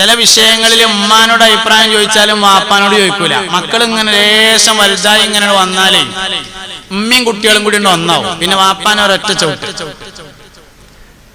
ചില വിഷയങ്ങളിൽ ഉമ്മാനോട് അഭിപ്രായം ചോദിച്ചാലും വാപ്പാനോട് ചോദിക്കൂല. മക്കൾ ഇങ്ങനെ ലേശം വലുതായി ഇങ്ങനെ വന്നാലേ ഉമ്മയും കുട്ടികളും കൂടി ഒന്നാവും. പിന്നെ വാപ്പാനെ ഒരൊറ്റ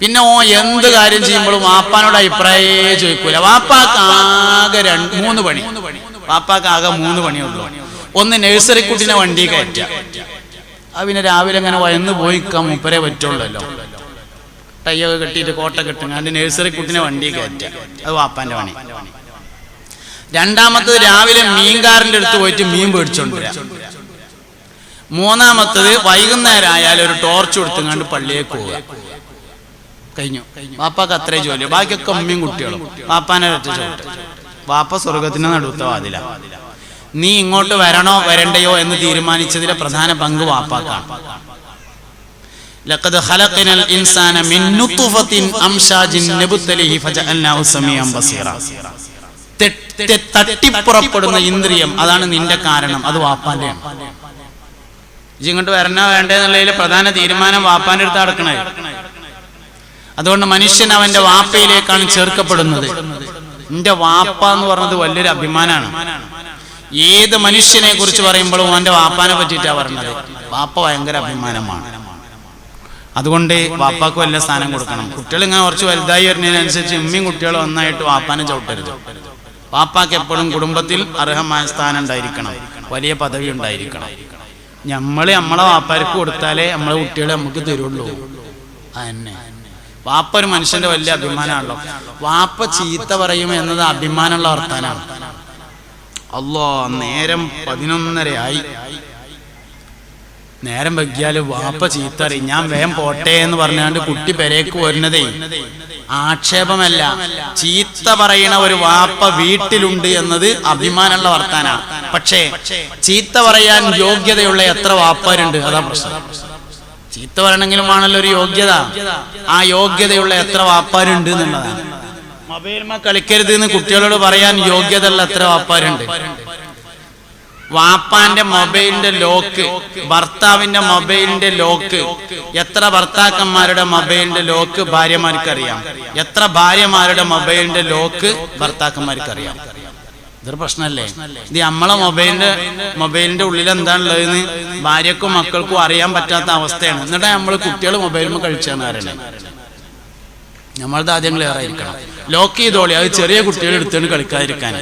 പിന്നെ ഓ എന്ത് കാര്യം ചെയ്യുമ്പോഴും വാപ്പാനോട് അഭിപ്രായമേ ചോദിക്കൂല. വാപ്പാക്ക് ആകെ രണ്ട് മൂന്ന് പണി. വാപ്പാക്ക് ആകെ മൂന്ന് പണിയുള്ളൂ. ഒന്ന് നഴ്സറി കുട്ടിനെ വണ്ടി കയറ്റുക അത് പിന്നെ രാവിലെ അങ്ങനെ വയന്ന് പോയിക്കാൻ മൂപ്പരേ പറ്റുള്ളല്ലോ. ടൈയൊക്കെ കെട്ടിയിട്ട് കോട്ട കെട്ടും. അതിന്റെ നഴ്സറി കുട്ടിനെ വണ്ടി കയറ്റുക. അത് വാപ്പാന്റെ പണി. രണ്ടാമത്തത് രാവിലെ മീൻകാരന്റെ അടുത്ത് പോയിട്ട് മീൻ പേടിച്ചോണ്ട് മൂന്നാമത്തത് വൈകുന്നേരം ആയാലും ഒരു ടോർച്ച് കൊടുത്തുങ്ങാണ്ട് പള്ളിയേക്ക് പോവുക. കഴിഞ്ഞു. വാപ്പാക്ക് അത്രേ ജോലി. ബാക്കിയൊക്കെ അമ്മയും കുട്ടികളും. വാപ്പാനെ ചോട്ട്. വാപ്പ സ്വർഗത്തിന് നടുത്ത വാതില. നീ ഇങ്ങോട്ട് വരണോ വരണ്ടയോ എന്ന് തീരുമാനിച്ചതിലെ പ്രധാന പങ്ക് വാപ്പാക്കാണ്. ലഖദ് ഖലഖനൽ ഇൻസാന മിൻ നുത്ഫത്തിൻ അംശാജിൻ നബ്തലിഹി ഫജഅൽനാഹു سميعا തെ- തട്ടിപ്പുറപ്പെടുന്ന ഇന്ദ്രിയം അതാണ് നിന്റെ കാരണം അത് വാപ്പാന്റെയാണ് ഇങ്ങോട്ട് വരണോ വേണ്ടെന്നുള്ളതിൽ പ്രധാന തീരുമാനം വാപ്പാന്റെ അടുത്ത് നടക്കണേ അതുകൊണ്ട് മനുഷ്യൻ അവന്റെ വാപ്പയിലേക്കാണ് ചേർക്കപ്പെടുന്നത്. എന്റെ വാപ്പ എന്ന് പറഞ്ഞത് വലിയൊരു അഭിമാനമാണ് ഏത് മനുഷ്യനെ കുറിച്ച് പറയുമ്പോഴും അവന്റെ വാപ്പാനെ പറ്റിയിട്ടാണ് പറഞ്ഞത്. വാപ്പ ഭയങ്കര അഭിമാനമാണ്. അതുകൊണ്ട് വാപ്പാക്ക് വല്ല സ്ഥാനം കൊടുക്കണം. കുട്ടികൾ ഇങ്ങനെ കുറച്ച് വലുതായി വരുന്നതിനനുസരിച്ച് ഉമ്മയും കുട്ടികളും ഒന്നായിട്ട് വാപ്പാനെ ചവിട്ടരുത്. വാപ്പാക്ക് എപ്പോഴും കുടുംബത്തിൽ അർഹമായ സ്ഥാനം ഉണ്ടായിരിക്കണം. വലിയ പദവി ഉണ്ടായിരിക്കണം. നമ്മൾ നമ്മളെ വാപ്പാർക്ക് കൊടുത്താലേ നമ്മളെ കുട്ടികളെ നമുക്ക് തരുള്ളൂ. അതന്നെ. വാപ്പ ഒരു മനുഷ്യന്റെ വലിയ അഭിമാനമാണല്ലോ. വാപ്പ ചീത്ത പറയും എന്നത് അഭിമാനമുള്ള വർത്താനാണ്. അല്ലോ നേരം പതിനൊന്നരയായി. നേരം വൈകിയാൽ വാപ്പ ചീത്തറി ഞാൻ വേം പോട്ടെ എന്ന് പറഞ്ഞാണ്ട് കുട്ടി പെരേക്ക് വരുന്നതേ. ആക്ഷേപമല്ല. ചീത്ത പറയണ ഒരു വാപ്പ വീട്ടിലുണ്ട് എന്നത് അഭിമാനമുള്ള വർത്താനാണ് പക്ഷേ ചീത്ത പറയാൻ യോഗ്യതയുള്ള എത്ര വാപ്പാരുണ്ട്? അതാ പ്രശ്നം. ചീത്ത പറയണമെങ്കിലും ആണല്ലോ ഒരു യോഗ്യത. ആ യോഗ്യതയുള്ള എത്ര വാപ്പാരുണ്ട് എന്നുള്ളതാണ്. മൊബൈൽമ കളിക്കരുത് എന്ന് കുട്ടികളോട് പറയാൻ യോഗ്യതയുള്ള എത്ര വാപ്പാരുണ്ട്? വാപ്പാന്റെ മൊബൈലിന്റെ ലോക്ക് ഭർത്താവിന്റെ മൊബൈലിന്റെ ലോക്ക് എത്ര ഭർത്താക്കന്മാരുടെ മൊബൈലിന്റെ ലോക്ക് ഭാര്യമാർക്കറിയാം? എത്ര ഭാര്യമാരുടെ മൊബൈലിന്റെ ലോക്ക് ഭർത്താക്കന്മാർക്കറിയാം? ഇതൊരു പ്രശ്നമല്ലേ? ഇത് നമ്മളെ മൊബൈലിന്റെ മൊബൈലിന്റെ ഉള്ളിൽ എന്താണുള്ളതെന്ന് ഭാര്യക്കും മക്കൾക്കും അറിയാൻ പറ്റാത്ത അവസ്ഥയാണ്. എന്നിട്ട് നമ്മൾ കുട്ടികൾ മൊബൈലിൽ കഴിച്ചാണ് അറിയണേ നമ്മളത് ആദ്യം ക്ലിയർ ആയിരിക്കണം. ലോക്ക് ചെയ്തോളി. അത് ചെറിയ കുട്ടികൾ എടുത്തുകൊണ്ട് കളിക്കാതിരിക്കാൻ.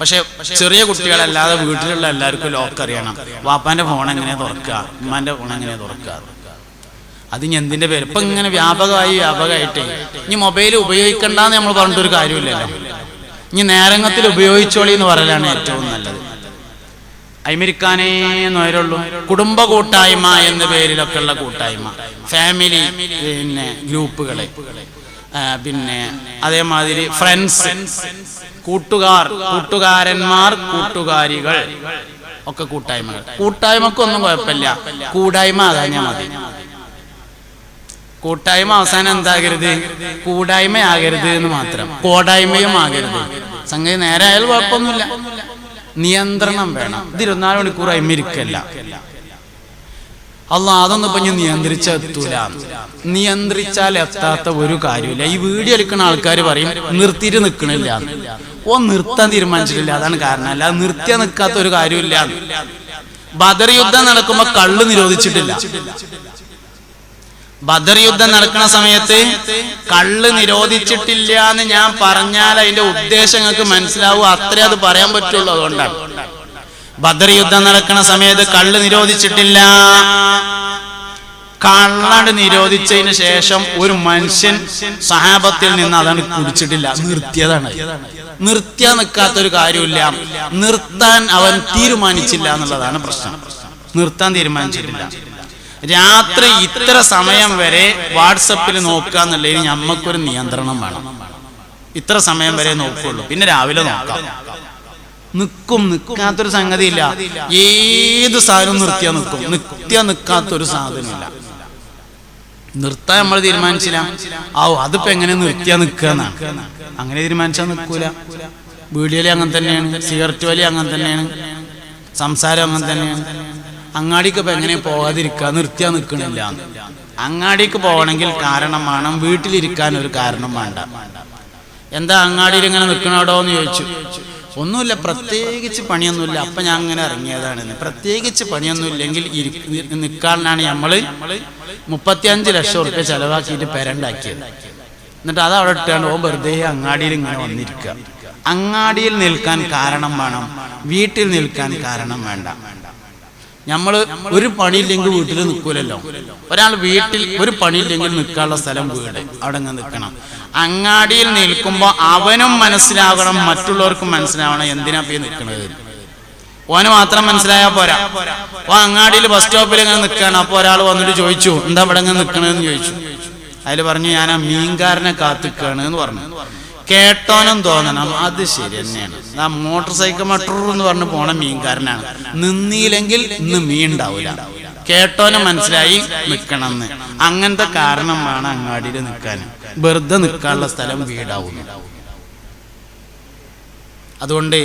പക്ഷെ ചെറിയ കുട്ടികളല്ലാതെ വീട്ടിലുള്ള എല്ലാവർക്കും ലോക്ക് അറിയണം. വാപ്പാന്റെ ഫോൺ എങ്ങനെ തുറക്കുക ഉമ്മാന്റെ ഫോൺ എങ്ങനെ തുറക്കുക അത് ഇനി എന്തിന്റെ പേര്? ഇപ്പൊ ഇങ്ങനെ വ്യാപകമായി വ്യാപകമായിട്ടേ ഇനി മൊബൈൽ ഉപയോഗിക്കണ്ടെന്ന് നമ്മൾ പറഞ്ഞിട്ടൊരു കാര്യമില്ലല്ലോ. ഇനി നേരങ്ങത്തിൽ ഉപയോഗിച്ചോളി എന്ന് പറയലാണ് ഏറ്റവും നല്ലത്. അമേരിക്കാനേ എന്നവരുള്ളൂ കുടുംബ കൂട്ടായ്മ എന്ന പേരിലൊക്കെ ഉള്ള കൂട്ടായ്മ. ഫാമിലി പിന്നെ ഗ്രൂപ്പുകളെ പിന്നെ അതേമാതിരി ഫ്രണ്ട്സ് കൂട്ടുകാർ കൂട്ടുകാരന്മാർ കൂട്ടുകാരികൾ ഒക്കെ കൂട്ടായ്മകൾ. കൂട്ടായ്മക്കൊന്നും കുഴപ്പമില്ല. കൂടായ്മ ആകാഞ്ഞാൽ മതി. കൂട്ടായ്മ അവസാനം എന്താകരുത്? കൂടായ്മ ആകരുത് എന്ന് മാത്രം. കോടായ്മയും ആകരുത്. സംഗതി നേരെ ആയാലും കുഴപ്പമൊന്നുമില്ല. നിയന്ത്രണം വേണം. ഇത് ഇരുപത്തിനാല് മണിക്കൂർ അല്ല അതൊന്നും ഇപ്പൊ ഞാൻ നിയന്ത്രിച്ചെത്തൂല. നിയന്ത്രിച്ചാൽ എത്താത്ത ഒരു കാര്യമില്ല ഈ വീഡിയോ എടുക്കുന്ന ആൾക്കാർ പറയും നിർത്തിയിട്ട് നിൽക്കണില്ല ഓ നിർത്താൻ തീരുമാനിച്ചിട്ടില്ല. അതാണ് കാരണം. അല്ല നിർത്തിയാ നിൽക്കാത്ത ഒരു കാര്യമില്ല ബദർ യുദ്ധം നടക്കുമ്പോ കള്ള് നിരോധിച്ചിട്ടില്ല. ബദർ യുദ്ധം നടക്കുന്ന സമയത്ത് കള്ള് നിരോധിച്ചിട്ടില്ല എന്ന് ഞാൻ പറഞ്ഞാൽ അതിന്റെ ഉദ്ദേശങ്ങൾക്ക് മനസ്സിലാവും. അത്രേ അത് പറയാൻ പറ്റുള്ളൂ അതുകൊണ്ടാണ്. ബദർ യുദ്ധം നടക്കുന്ന സമയത്ത് കള്ള് നിരോധിച്ചിട്ടില്ല. കള്ളാണ്ട് നിരോധിച്ചതിന് ശേഷം ഒരു മനുഷ്യൻ സഹാബത്തിൽ നിന്ന് അതാണ് കുടിച്ചിട്ടില്ല. നിർത്തിയതാണ്. നിർത്തിയാ നിൽക്കാത്ത ഒരു കാര്യമില്ല. നിർത്താൻ അവൻ തീരുമാനിച്ചില്ല എന്നുള്ളതാണ് പ്രശ്നം. നിർത്താൻ തീരുമാനിച്ചിട്ടില്ല. രാത്രി ഇത്ര സമയം വരെ വാട്സപ്പിൽ നോക്കുക എന്നുള്ളതിന് ഞമ്മക്കൊരു നിയന്ത്രണം വേണം. ഇത്ര സമയം വരെ നോക്കുള്ളൂ. പിന്നെ രാവിലെ നോക്കാം. നിൽക്കും നിൽക്കാത്തൊരു സംഗതിയില്ല. ഏത് സാധനവും നിർത്തിയാ നിൽക്കും നിത്യ നിൽക്കാത്തൊരു സാധനമില്ല നിർത്താൻ നമ്മൾ തീരുമാനിച്ചില്ല. ആ അതിപ്പോ എങ്ങനെ നിർത്തിയാ നിൽക്കുക അങ്ങനെ തീരുമാനിച്ചാൽ നിൽക്കൂല വീഡിയോയിലെ അങ്ങനെ തന്നെയാണ്. സിഗരറ്റ് വലി അങ്ങനെ തന്നെയാണ്. സംസാരം അങ്ങനെ തന്നെയാണ്. അങ്ങാടിക്ക് ഇപ്പൊ എങ്ങനെ പോകാതിരിക്കുക നിർത്തിയാ നിൽക്കണില്ല അങ്ങാടിക്ക് പോകണമെങ്കിൽ കാരണം വേണം. വീട്ടിലിരിക്കാൻ ഒരു കാരണം വേണ്ട. എന്താ അങ്ങാടിയിൽ ഇങ്ങനെ നിൽക്കണോടോ എന്ന് ചോദിച്ചു. ഒന്നുമില്ല പ്രത്യേകിച്ച് പണിയൊന്നുമില്ല. അപ്പൊ ഞാൻ അങ്ങനെ ഇറങ്ങിയതാണ്. പ്രത്യേകിച്ച് പണിയൊന്നുമില്ലെങ്കിൽ നിൽക്കാനാണ് നമ്മൾ മുപ്പത്തിയഞ്ച് ലക്ഷം ഉറുപ്പ്യ ചെലവാക്കിയിട്ട് പെരണ്ടാക്കിയത്. എന്നിട്ട് അത് അവിടെ ഇട്ടാണ് ഓ വെറുതെ അങ്ങാടിയിൽ ഇങ്ങനെ വന്നിരിക്കുക. അങ്ങാടിയിൽ നിൽക്കാൻ കാരണം വേണം. വീട്ടിൽ നിൽക്കാൻ കാരണം വേണ്ട. നമ്മൾ ഒരു പണിയില്ലെങ്കിൽ വീട്ടിൽ നിൽക്കൂലല്ലോ. ഒരാൾ വീട്ടിൽ ഒരു പണിയില്ലെങ്കിൽ നിൽക്കാനുള്ള സ്ഥലം വീട്. അവിടെ നിൽക്കണം. അങ്ങാടിയിൽ നിൽക്കുമ്പോൾ അവനും മനസ്സിലാകണം മറ്റുള്ളവർക്കും മനസ്സിലാവണം എന്തിനാ പോയി നിൽക്കുന്നത് ഓന് മാത്രം മനസ്സിലായാൽ പോരാ. ഓ അങ്ങാടിയിൽ ബസ് സ്റ്റോപ്പിൽ ഇങ്ങനെ നിൽക്കുകയാണ് അപ്പോൾ ഒരാൾ വന്നിട്ട് ചോദിച്ചു എന്താ ഇവിടെ ഇങ്ങനെ നിൽക്കണെന്ന് ചോദിച്ചു? അതിൽ പറഞ്ഞു ഞാൻ ആ മീൻകാരനെ കാത്തിക്കാണ് എന്ന് പറഞ്ഞു. കേട്ടോനും തോന്നണം അത് ശരി തന്നെയാണ്. ആ മോട്ടോർ സൈക്കിൾ മട്ടൂർ എന്ന് പറഞ്ഞു പോണ മീൻകാരനാണ്. നിന്നില്ലെങ്കിൽ ഇന്ന് മീൻ ഉണ്ടാവില്ല കേട്ടോനും മനസ്സിലായി നിൽക്കണമെന്ന് അങ്ങനത്തെ കാരണം വേണം അങ്ങാടിയിൽ നിൽക്കാൻ വെറുതെ നിൽക്കാനുള്ള സ്ഥലം വീടാവുന്നു. അതുകൊണ്ട്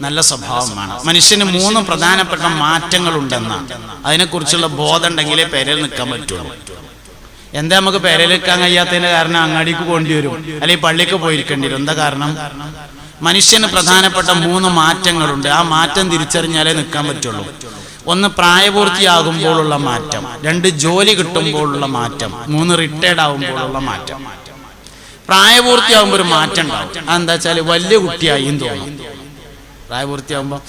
നല്ല സ്വഭാവമാണ്. മനുഷ്യന് മൂന്ന് പ്രധാനപ്പെട്ട മാറ്റങ്ങൾ ഉണ്ടെന്നാണ് അതിനെക്കുറിച്ചുള്ള ബോധം ഉണ്ടെങ്കിലേ പേരിൽ നിൽക്കാൻ പറ്റുള്ളൂ. എന്താ നമുക്ക് പേരിൽ നിൽക്കാൻ കഴിയാത്തതിന്റെ കാരണം അങ്ങാടിക്ക് പോകേണ്ടി വരും. അല്ലെങ്കിൽ പള്ളിക്ക് പോയിരിക്കേണ്ടി വരും. എന്താ കാരണം? മനുഷ്യന് പ്രധാനപ്പെട്ട മൂന്ന് മാറ്റങ്ങളുണ്ട്. ആ മാറ്റം തിരിച്ചറിഞ്ഞാലേ നിൽക്കാൻ പറ്റുള്ളൂ. ഒന്ന് പ്രായപൂർത്തിയാകുമ്പോഴുള്ള മാറ്റം രണ്ട് ജോലി കിട്ടുമ്പോഴുള്ള മാറ്റം മൂന്ന് റിട്ടയർഡ് ആകുമ്പോഴുള്ള മാറ്റം. പ്രായപൂർത്തിയാകുമ്പോൾ ഒരു മാറ്റം ഉണ്ടാവും. അതെന്താ വെച്ചാൽ വലിയ കുട്ടിയായി തോന്നും. പ്രായപൂർത്തിയാകുമ്പോൾ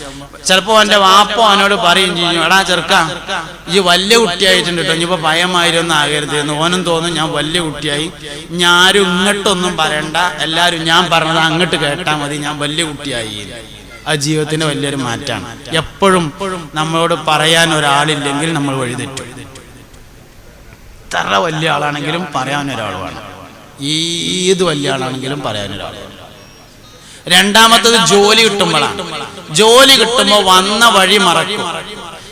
ചിലപ്പോൾ എന്റെ വാപ്പ അവനോട് പറയും ചെയ്യും എടാ ചെറുക്ക ഈ വലിയ കുട്ടിയായിട്ടുണ്ട് കേട്ടോ ഇനിയിപ്പോൾ ആകരുത് എന്ന്. ഓനും തോന്നും ഞാൻ വലിയ കുട്ടിയായി ഞാനും ഇങ്ങോട്ടൊന്നും പറയണ്ട. എല്ലാരും ഞാൻ പറഞ്ഞത് അങ്ങോട്ട് കേട്ടാൽ മതി ഞാൻ വലിയ കുട്ടിയായി ആ ജീവിതത്തിന് വലിയൊരു മാറ്റമാണ് എപ്പോഴും നമ്മളോട് പറയാൻ ഒരാളില്ലെങ്കിൽ നമ്മൾ വഴിതെറ്റും. എത്ര വലിയ ആളാണെങ്കിലും പറയാൻ ഒരാൾ വേണം ഏത് വലിയ ആളാണെങ്കിലും പറയാൻ ഒരാൾ രണ്ടാമത്തത് ജോലി കിട്ടുമ്പോഴാണ്. ജോലി കിട്ടുമ്പോൾ വന്ന വഴി മറക്കും.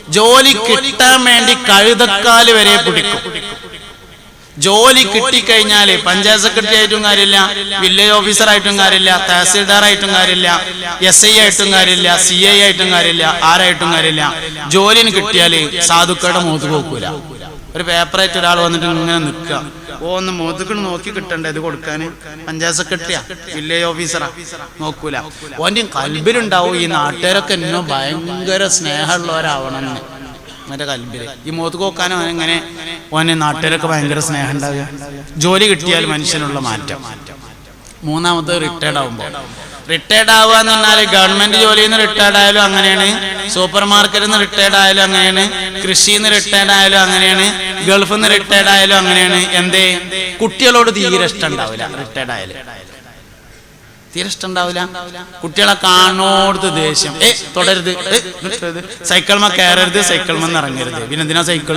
ജോലി കിട്ടാൻ വേണ്ടി കഴുതക്കാൽ വരെ പിടിക്കും. ജോലി കിട്ടിക്കഴിഞ്ഞാൽ പഞ്ചായത്ത് സെക്രട്ടറി ആയിട്ടും കാര്യമില്ല വില്ലേജ് ഓഫീസർ ആയിട്ടും കാര്യമില്ല തഹസീൽദാർ ആയിട്ടും കാര്യമില്ല എസ് ഐ ആയിട്ടും കാര്യമില്ല സി ഐ ആയിട്ടും കാര്യമില്ല ആരായിട്ടും കാര്യമില്ല. ജോലിന് കിട്ടിയാൽ സാധുക്കളുടെ മുഖത്ത് പോക്കൂല. ഒരു പേപ്പറായിട്ട് ഒരാൾ വന്നിട്ട് ഇങ്ങനെ നിൽക്കുക ഓ ഒന്ന് മുഖത്തേക്ക് നോക്കി കിട്ടണ്ടേ ഇത് കൊടുക്കാൻ പഞ്ചായത്ത് സെക്രട്ടറിയാ? വില്ലേജ് ഓഫീസറാ നോക്കൂല. ഓന്റെ കൽബിലുണ്ടാവും ഈ നാട്ടുകാരൊക്കെ എന്നോ ഭയങ്കര സ്നേഹമുള്ളവരാവണം എന്ന് കൽബിൽ ഈ മുഖത്ത് എങ്ങനെ ഓനെ നാട്ടുകാരൊക്കെ ഭയങ്കര സ്നേഹം ഉണ്ടാവുക. ജോലി കിട്ടിയാൽ മനുഷ്യനുള്ള മാറ്റം. മൂന്നാമത് റിട്ടയർഡ് ആവുമ്പോൾ റിട്ടയർഡ് ആവുക എന്ന് പറഞ്ഞാൽ ഗവൺമെന്റ് ജോലിയിൽ നിന്ന് റിട്ടയർഡ് ആയാലും അങ്ങനെയാണ്. സൂപ്പർ മാർക്കറ്റിൽ നിന്ന് റിട്ടയർഡ് ആയാലും അങ്ങനെയാണ്. കൃഷിയിൽ നിന്ന് റിട്ടയർഡ് ആയാലും അങ്ങനെയാണ്. ഗൾഫിൽ നിന്ന് റിട്ടയർഡ് ആയാലും അങ്ങനെയാണ്. എന്തേ? കുട്ടികളോട് തീരെ ഇഷ്ടം ഉണ്ടാവില്ല റിട്ടയർഡ് ആയാലും. തീരെ ഇഷ്ടം ഉണ്ടാവില്ല കുട്ടികളെ കാണോടുത്ത് ദേഷ്യം. ഏ തുടരുത്. സൈക്കിൾമ കയറരുത് സൈക്കിൾമ ഇറങ്ങരുത്. പിന്നെ എന്തിനാ സൈക്കിൾ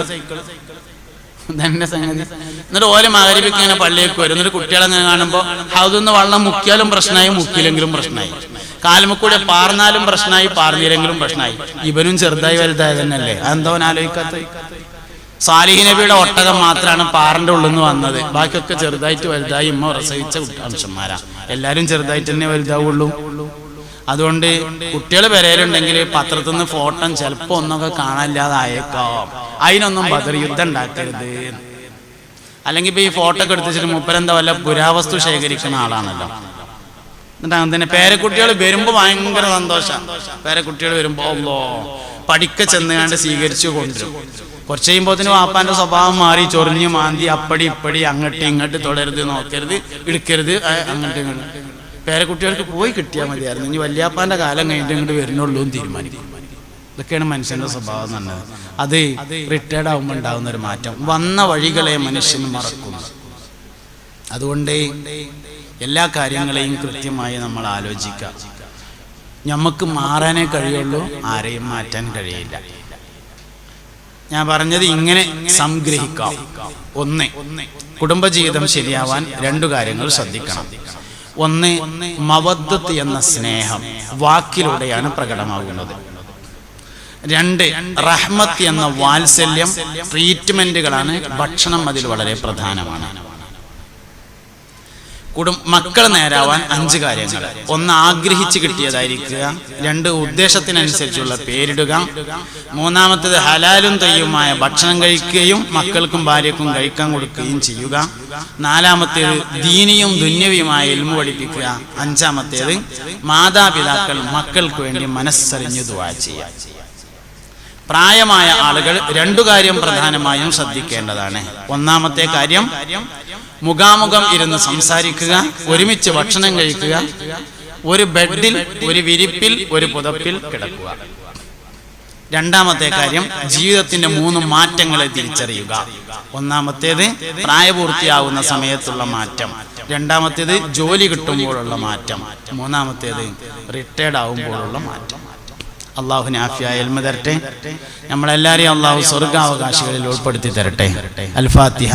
തന്നെ സംഗതി. എന്നിട്ട് ഓരോ മകരിപ്പിക്ക് ഇങ്ങനെ പള്ളിയൊക്കെ വരും. എന്നിട്ട് കുട്ടികളെ അങ്ങനെ കാണുമ്പോൾ അതൊന്ന് വെള്ളം മുക്കിയാലും പ്രശ്നമായി മുക്കിയില്ലെങ്കിലും പ്രശ്നമായി കാലുമക്കൂടെ പാർന്നാലും പ്രശ്നമായി പാർന്നില്ലെങ്കിലും പ്രശ്നമായി ഇവനും ചെറുതായി വലുതായി തന്നെയല്ലേ അതെന്തോ ആലോചിക്കാത്ത സാലിഹി നബിയുടെ ഒട്ടകം മാത്രമാണ് പാറിന്റെ ഉള്ളിൽ നിന്ന് വന്നത്. ബാക്കിയൊക്കെ ചെറുതായിട്ട് വലുതായി ഇമ്മ പ്രസവിച്ച കുട്ടി- എല്ലാരും ചെറുതായിട്ട് തന്നെ വലുതാവുള്ളൂ. അതുകൊണ്ട് കുട്ടികൾ പെരയിലുണ്ടെങ്കിൽ പത്രത്തിൽ നിന്ന് ഫോട്ടോ ചിലപ്പോ ഒന്നൊക്കെ കാണാനില്ലാതായേക്കാം. അതിനൊന്നും ബദർ യുദ്ധം ഉണ്ടാക്കരുത്. അല്ലെങ്കിൽ ഇപ്പൊ ഈ ഫോട്ടോ ഒക്കെ എടുത്തിട്ട് മുപ്പരെന്താ വല്ല പുരാവസ്തു ശേഖരിക്കുന്ന ആളാണല്ലോ. എന്നിട്ട് അങ്ങനെ തന്നെ പേരക്കുട്ടികൾ വരുമ്പോ ഭയങ്കര സന്തോഷം. പേരക്കുട്ടികൾ വരുമ്പോ അല്ലോ പഠിക്ക ചെന്നുകാണ്ട് സ്വീകരിച്ചു കൊണ്ടുവരും കുറച്ച് കഴിയുമ്പോത്തിന് വാപ്പാന്റെ സ്വഭാവം മാറി. ചൊറിഞ്ഞു മാന്തി അപ്പടി ഇപ്പടി അങ്ങോട്ട് ഇങ്ങോട്ട് തുടരുത് നോക്കരുത് എടുക്കരുത് അങ്ങട്ട് ഇങ്ങോട്ട്. പേരക്കുട്ടികൾക്ക് പോയി കിട്ടിയാൽ മതിയായിരുന്നു. ഇനി വല്യാപ്പാന്റെ കാലം കഴിഞ്ഞിട്ട് ഇങ്ങോട്ട് വരുന്നുള്ളൂ എന്ന് തീരുമാനിക്കും. ഇതൊക്കെയാണ് മനുഷ്യന്റെ സ്വഭാവം നല്ലത് അത് റിട്ടയർഡ് ആകുമ്പോൾ ഉണ്ടാകുന്ന ഒരു മാറ്റം. വന്ന വഴികളെ മനുഷ്യൻ മറക്കുന്നു അതുകൊണ്ട് എല്ലാ കാര്യങ്ങളെയും കൃത്യമായി നമ്മൾ ആലോചിക്കുക. നമുക്ക് മാറാനേ കഴിയുള്ളൂ ആരെയും മാറ്റാൻ കഴിയില്ല. ഞാൻ പറഞ്ഞത് ഇങ്ങനെ സംഗ്രഹിക്കാം. ഒന്ന് കുടുംബജീവിതം ശരിയാവാൻ രണ്ടു കാര്യങ്ങൾ ശ്രദ്ധിക്കണം. ഒന്ന് മവദ്ദത്ത് എന്ന സ്നേഹം വാക്കിലൂടെയാണ് പ്രകടമാകുന്നത്. രണ്ട് റഹ്മത്ത് എന്ന വാത്സല്യം ട്രീറ്റ്മെന്റുകളാണ് ഭക്ഷണം അതിൽ വളരെ പ്രധാനമാണ്. കുടും മക്കൾ നേരാവാൻ അഞ്ച് കാര്യങ്ങൾ. ഒന്ന് ആഗ്രഹിച്ച് കിട്ടിയതായിരിക്കുക. രണ്ട് ഉദ്ദേശത്തിനനുസരിച്ചുള്ള പേരിടുക. മൂന്നാമത്തത് ഹലാലും തയ്യുമായ ഭക്ഷണം കഴിക്കുകയും മക്കൾക്കും ഭാര്യക്കും കഴിക്കാൻ കൊടുക്കുകയും ചെയ്യുക. നാലാമത്തേത് ദീനിയും ദുന്യവിയുമായ എൽമു പഠിപ്പിക്കുക. അഞ്ചാമത്തേത് മാതാപിതാക്കൾ മക്കൾക്ക് വേണ്ടി മനസ്സറിഞ്ഞു ദുവാ ചെയ്യുക. പ്രായമായ ആളുകൾ രണ്ടു കാര്യം പ്രധാനമായും ശ്രദ്ധിക്കേണ്ടതാണ്. ഒന്നാമത്തെ കാര്യം മുഖാമുഖം ഇരുന്ന് സംസാരിക്കുക ഒരുമിച്ച് ഭക്ഷണം കഴിക്കുക ഒരു ബെഡിൽ ഒരു വിരിപ്പിൽ ഒരു പുതപ്പിൽ കിടക്കുക. രണ്ടാമത്തെ കാര്യം ജീവിതത്തിന്റെ മൂന്ന് മാറ്റങ്ങളെ തിരിച്ചറിയുക. ഒന്നാമത്തേത് പ്രായപൂർത്തിയാവുന്ന സമയത്തുള്ള മാറ്റം. രണ്ടാമത്തേത് ജോലി കിട്ടുമ്പോഴുള്ള മാറ്റം. മൂന്നാമത്തേത് റിട്ടയർഡ് ആവുമ്പോഴുള്ള മാറ്റം. അള്ളാഹുവിന് ആഫിയായി എൽമ തരട്ടെ. നമ്മളെല്ലാവരെയും അള്ളാഹു സ്വർഗാവകാശികളിൽ ഉൾപ്പെടുത്തി തരട്ടെ. അൽ ഫാത്തിഹ